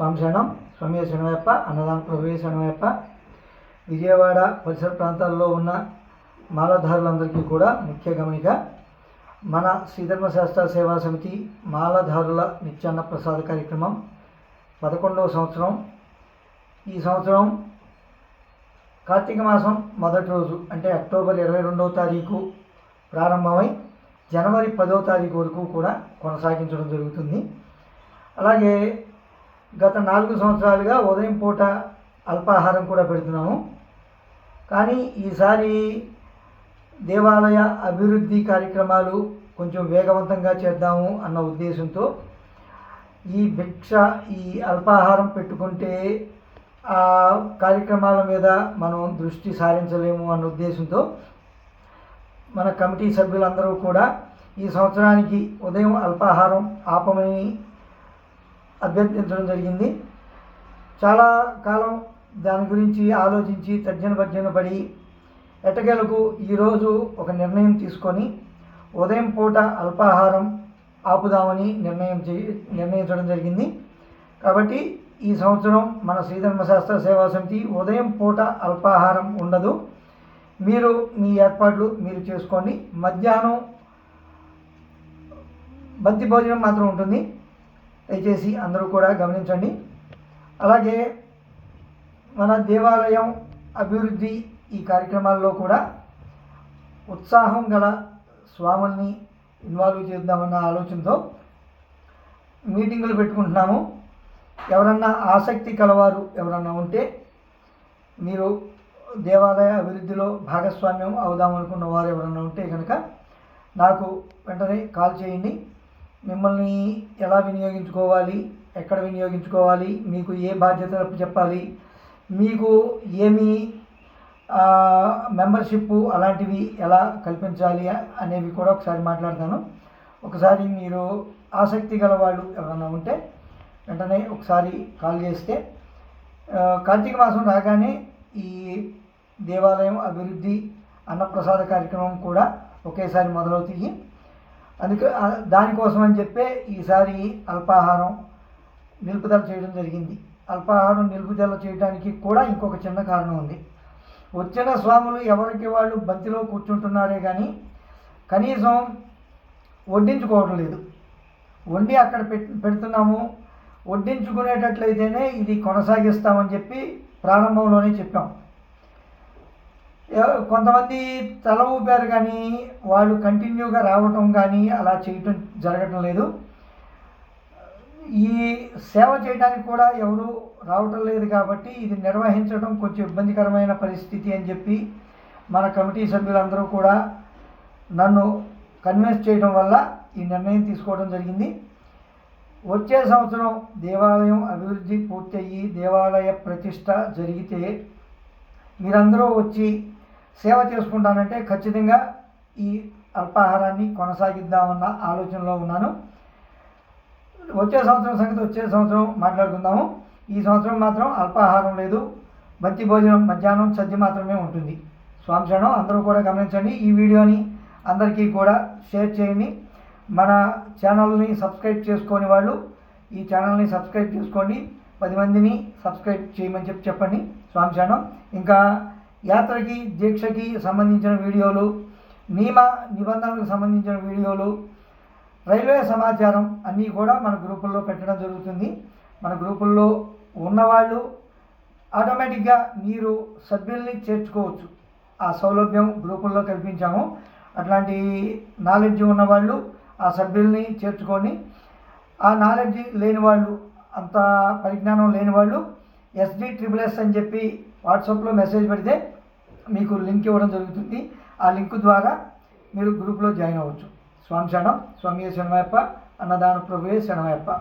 స్వామి శరణం స్వామి శరణమయ్యప్ప అన్నదాన ప్రభువే శరణమయ్యప్ప. విజయవాడ పరిసర ప్రాంతాల్లో ఉన్న మాలధారులందరికీ కూడా ముఖ్య గమనిక మన శ్రీధర్మ శాస్త్ర సేవా సమితి మాలధారుల నిత్యాన్న ప్రసాద కార్యక్రమం పదకొండవ సంవత్సరం. ఈ సంవత్సరం కార్తీక మాసం మొదటి రోజు అంటే అక్టోబర్ ఇరవై రెండవ తారీఖు ప్రారంభమై జనవరి పదవ తారీఖు వరకు కూడా కొనసాగించడం జరుగుతుంది. అలాగే గత నాలుగు సంవత్సరాలుగా ఉదయం పూట అల్పాహారం కూడా పెడుతున్నాము. కానీ ఈసారి దేవాలయ అభివృద్ధి కార్యక్రమాలు కొంచెం వేగవంతంగా చేద్దాము అన్న ఉద్దేశంతో ఈ భిక్ష ఈ అల్పాహారం పెట్టుకుంటే ఆ కార్యక్రమాల మీద మనం దృష్టి సారించలేము అన్న ఉద్దేశంతో మన కమిటీ సభ్యులందరూ కూడా ఈ సంవత్సరానికి ఉదయం అల్పాహారం ఆపమని అభ్యర్థించడం జరిగింది. చాలా కాలం దాని గురించి ఆలోచించి తర్జన భర్జన పడి ఎట్టకేలకు ఈరోజు ఒక నిర్ణయం తీసుకొని ఉదయం పూట అల్పాహారం ఆపుదామని నిర్ణయం చే నిర్ణయించడం జరిగింది. కాబట్టి ఈ సంవత్సరం మన శ్రీధర్మశాస్త్ర సేవా సమితి ఉదయం పూట అల్పాహారం ఉండదు. మీరు మీ ఏర్పాట్లు మీరు చేసుకోండి. మధ్యాహ్నం బంతి భోజనం మాత్రం ఉంటుంది. దయచేసి అందరూ కూడా గమనించండి. అలాగే మన దేవాలయం అభివృద్ధి ఈ కార్యక్రమాల్లో కూడా ఉత్సాహం గల స్వాముల్ని ఇన్వాల్వ్ చేద్దామన్న ఆలోచనతో మీటింగులు పెట్టుకుంటున్నాము. ఎవరన్నా ఆసక్తి కలవారు ఎవరన్నా ఉంటే మీరు దేవాలయ అభివృద్ధిలో భాగస్వామ్యం అవుదామనుకున్న వారు ఎవరన్నా ఉంటే కనుక నాకు వెంటనే కాల్ చేయండి. మిమ్మల్ని ఎలా వినియోగించుకోవాలి ఎక్కడ వినియోగించుకోవాలి మీకు ఏ బాధ్యతలు చెప్పాలి మీకు ఏమి మెంబర్షిప్ అలాంటివి ఎలా కల్పించాలి అనేవి కూడా ఒకసారి మాట్లాడతాను. ఒకసారి మీరు ఆసక్తి గల వాళ్ళు ఎవరైనా ఉంటే వెంటనే ఒకసారి కాల్ చేస్తే కార్తీక మాసం రాగానే ఈ దేవాలయం అభివృద్ధి అన్నప్రసాద కార్యక్రమం కూడా ఒకేసారి మొదలవుతాయి. అందుకే దానికోసం అని చెప్పే ఈసారి అల్పాహారం నిలుపుదల చేయడం జరిగింది. అల్పాహారం నిలుపుదల చేయడానికి కూడా ఇంకొక చిన్న కారణం ఉంది. వచ్చిన స్వాములు ఎవరికి వాళ్ళు బంతిలో కూర్చుంటున్నారే కానీ కనీసం వడ్డించుకోవడం లేదు. వండి అక్కడ పెడుతున్నాము. వడ్డించుకునేటట్లయితేనే ఇది కొనసాగిస్తామని చెప్పి ప్రారంభంలోనే చెప్పాం. కొంతమంది తల ఊపారు కానీ వాళ్ళు కంటిన్యూగా రావటం కానీ అలా చేయటం జరగటం లేదు. ఈ సేవ చేయడానికి కూడా ఎవరు రావటం లేదు కాబట్టి ఇది నిర్వహించడం కొంచెం ఇబ్బందికరమైన పరిస్థితి అని చెప్పి మన కమిటీ సభ్యులందరూ కూడా నన్ను కన్విన్స్ చేయడం వల్ల ఈ నిర్ణయం తీసుకోవడం జరిగింది. వచ్చే సంవత్సరం దేవాలయం అభివృద్ధి పూర్తయ్యి దేవాలయ ప్రతిష్ట జరిగితే మీరందరూ వచ్చి సేవ చేసుకుంటానంటే ఖచ్చితంగా ఈ అల్పాహారాన్ని కొనసాగిద్దామన్న ఆలోచనలో ఉన్నాను. వచ్చే సంవత్సరం సంగతి వచ్చే సంవత్సరం మాట్లాడుకుందాము. ఈ సంవత్సరం మాత్రం అల్పాహారం లేదు. బంతి భోజనం మధ్యాహ్నం సద్య మాత్రమే ఉంటుంది. స్వాంశనం అందరూ కూడా గమనించండి. ఈ వీడియోని అందరికీ కూడా షేర్ చేయండి. మన ఛానల్ని సబ్స్క్రైబ్ చేసుకోని వాళ్ళు ఈ ఛానల్ని సబ్స్క్రైబ్ చేసుకోండి. పది మందిని సబ్స్క్రైబ్ చేయమని చెప్పి చెప్పండి. స్వాంశనం ఇంకా యాత్రకి దీక్షకి సంబంధించిన వీడియోలు నియమ నిబంధనలకు సంబంధించిన వీడియోలు రైల్వే సమాచారం అన్నీ కూడా మన గ్రూపుల్లో పెట్టడం జరుగుతుంది. మన గ్రూపుల్లో ఉన్నవాళ్ళు ఆటోమేటిక్గా మీరు సభ్యుల్ని చేర్చుకోవచ్చు. ఆ సౌలభ్యం గ్రూపుల్లో కల్పించాము. అట్లాంటి నాలెడ్జ్ ఉన్నవాళ్ళు ఆ సభ్యుల్ని చేర్చుకొని ఆ నాలెడ్జ్ లేని వాళ్ళు అంత పరిజ్ఞానం లేని వాళ్ళు ఎస్డి ట్రిపుల్ ఎస్ అని చెప్పి వాట్సాప్లో మెసేజ్ పెడితే మీకు లింక్ ఇవ్వడం జరుగుతుంది. ఆ లింక్ ద్వారా మీరు గ్రూప్లో జాయిన్ అవ్వచ్చు. స్వామి శరణం స్వామి శరణమయ్యప్ప అన్నదాన ప్రభువే శరణమయ్యప్ప.